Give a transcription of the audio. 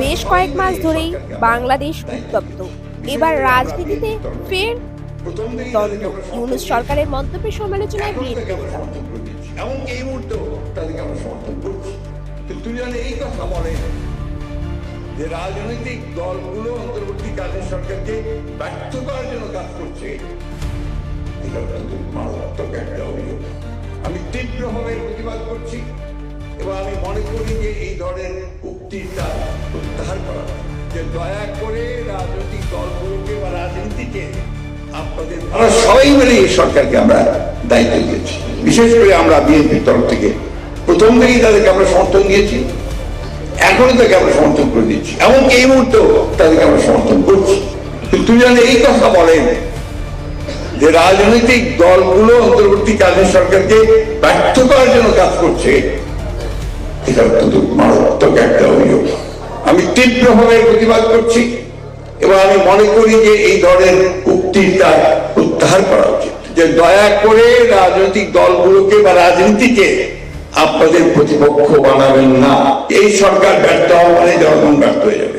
বেশ কয়েক মাস ধরেই বাংলাদেশ উত্তপ্ত। এবার রাজনীতিতে ফের দ্বন্দ্ব। ইউনুস সরকারের মন্তব্যের সমালোচনায় বিএনপি এই এই কথা যে রাজনৈতিক দলগুলো অন্তর্বর্তীকালীন সরকারকে ব্যর্থ করার জন্য কাজ করছে মারাত্মক একটা অভিযোগ। আমি তীব্রভাবে প্রতিবাদ করছি এবং আমি মনে করি যে এই ধরনের প্রত্যাহার রাজনৈতিক আমরা সবাই মিলে এই সরকারকে আমরা দায়িত্ব দিয়েছি। বিশেষ করে আমরা বিএনপির তরফ থেকে প্রথম থেকেই তাদেরকে আমরা সমর্থন দিয়েছি। তাকে আমরা সমর্থন করে এমনকি এই মুহূর্তেও তাদেরকে আমরা সমর্থন করছি। যেন এই কথা বলেন যে রাজনৈতিক দলগুলো অন্তর্বর্তীকালীন সরকারকে ব্যর্থ করার জন্য কাজ করছে। এটা অত্যন্ত মারাত্মক একটা অভিযোগ। আমি তীব্রভাবে প্রতিবাদ করছি এবং আমি মনে করি যে এই ধরনের উক্তিটা উদ্ধার করা উচিত। যে দয়া করে রাজনৈতিক দলগুলোকে বা রাজনীতিকে আপনাদের প্রতিপক্ষ বানাবেন না। এই সরকার ব্যর্থ হওয়া মানে জনগণ ব্যর্থ হয়ে যাবে।